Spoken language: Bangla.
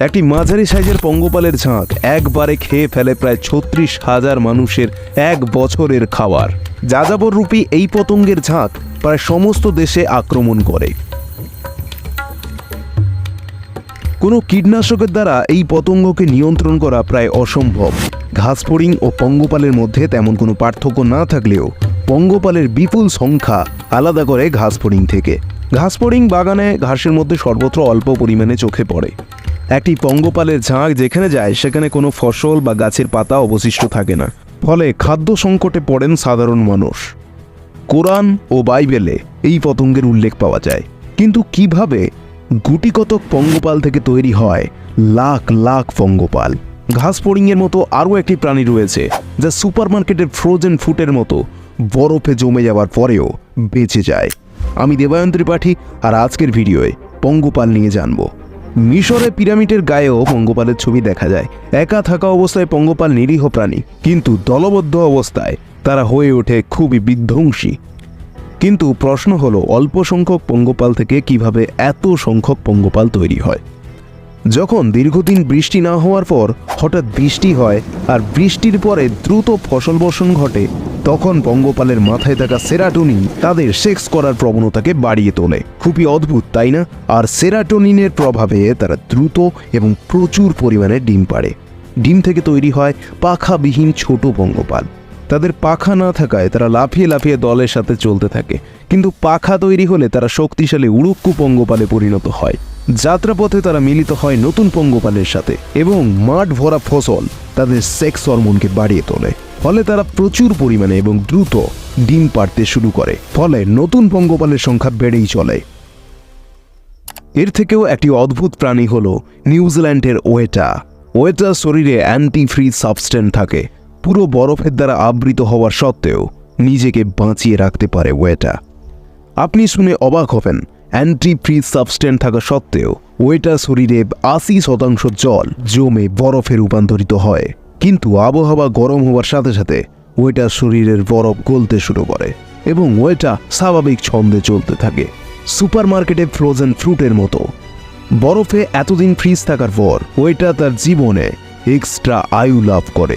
একটি মাঝারি সাইজের পঙ্গপালের ঝাঁক একবারে খেয়ে ফেলে প্রায় ছত্রিশ হাজার মানুষের এক বছরের খাবার যাযাবর রূপী এই পতঙ্গের ঝাঁক প্রায় সমস্ত দেশে আক্রমণ করে। কোনো কীটনাশকের দ্বারা এই পতঙ্গকে নিয়ন্ত্রণ করা প্রায় অসম্ভব। ঘাসফড়িং ও পঙ্গপালের মধ্যে তেমন কোনো পার্থক্য না থাকলেও পঙ্গপালের বিপুল সংখ্যা আলাদা করে ঘাসফড়িং থেকে। ঘাসফড়িং বাগানে ঘাসের মধ্যে সর্বত্র অল্প পরিমাণে চোখে পড়ে। একটি পঙ্গপালের ঝাঁক যেখানে যায়, সেখানে কোনো ফসল বা গাছের পাতা অবশিষ্ট থাকে না। ফলে খাদ্য সংকটে পড়েন সাধারণ মানুষ। কোরআন ও বাইবেলে এই পতঙ্গের উল্লেখ পাওয়া যায়। কিন্তু কীভাবে গুটিকতক পঙ্গপাল থেকে তৈরি হয় লাখ লাখ পঙ্গপাল? ঘাস এর মতো আরও একটি প্রাণী রয়েছে, যা সুপারমার্কেটের ফ্রোজেন ফুটের মতো বরফে জমে যাওয়ার পরেও বেঁচে যায়। আমি দেবায়ন ত্রিপাঠী, আর আজকের ভিডিওয়ে পঙ্গপাল নিয়ে জানব। মিশরে পিরামিডের গায়েও পঙ্গপালের ছবি দেখা যায়। একা থাকা অবস্থায় পঙ্গপাল নিরীহ প্রাণী, কিন্তু দলবদ্ধ অবস্থায় তারা হয়ে ওঠে খুবই বিধ্বংসী। কিন্তু প্রশ্ন হলো, অল্প সংখ্যক পঙ্গপাল থেকে কীভাবে এত সংখ্যক পঙ্গপাল তৈরি হয়? যখন দীর্ঘদিন বৃষ্টি না হওয়ার পর হঠাৎ বৃষ্টি হয় আর বৃষ্টির পরে দ্রুত ফসল বর্ষণ ঘটে তখন পঙ্গপালের মাথায় থাকা সেরাটোনিন তাদের সেক্স করার প্রবণতাকে বাড়িয়ে তোলে। খুবই অদ্ভুত, তাই না? আর সেরাটোনিনের প্রভাবে তারা দ্রুত এবং প্রচুর পরিমাণে ডিম পাড়ে। ডিম থেকে তৈরি হয় পাখাবিহীন ছোট পঙ্গপাল। তাদের পাখা না থাকায় তারা লাফিয়ে লাফিয়ে দলের সাথে চলতে থাকে। কিন্তু পাখা তৈরি হলে তারা শক্তিশালী উড়ুক্কু পঙ্গপালে পরিণত হয়। যাত্রাপথে তারা মিলিত হয় নতুন পঙ্গপালের সাথে এবং মাঠ ভরা ফসল। তাদের সেক্স হরমোনকে বাড়িয়ে তোলে। ফলে তারা প্রচুর পরিমাণে এবং দ্রুত ডিম পাড়তে শুরু করে। ফলে নতুন পঙ্গপালের সংখ্যা বেড়েই চলে। এর থেকেও একটি অদ্ভুত প্রাণী হল নিউজিল্যান্ডের ওয়েটা। ওয়েটা শরীরে অ্যান্টি ফ্রি সাবস্টেন্ট থাকে। পুরো বরফের দ্বারা আবৃত হওয়ার সত্ত্বেও নিজেকে বাঁচিয়ে রাখতে পারে ওয়েটা। আপনি শুনে অবাক হবেন অ্যান্টি ফ্রিজ সাবস্টেন্ট থাকা সত্ত্বেও ওয়েটা শরীরে আশি শতাংশ জল জমে বরফে রূপান্তরিত হয়। কিন্তু আবহাওয়া গরম হওয়ার সাথে সাথে ওয়েটা শরীরের বরফ গলতে শুরু করে এবং ওয়েটা স্বাভাবিক ছন্দে চলতে থাকে। সুপারমার্কেটে ফ্রোজেন ফ্রুটের মতো। বরফে এতদিন ফ্রিজ থাকার পর ওয়েটা তার জীবনে এক্সট্রা আয়ু লাভ করে।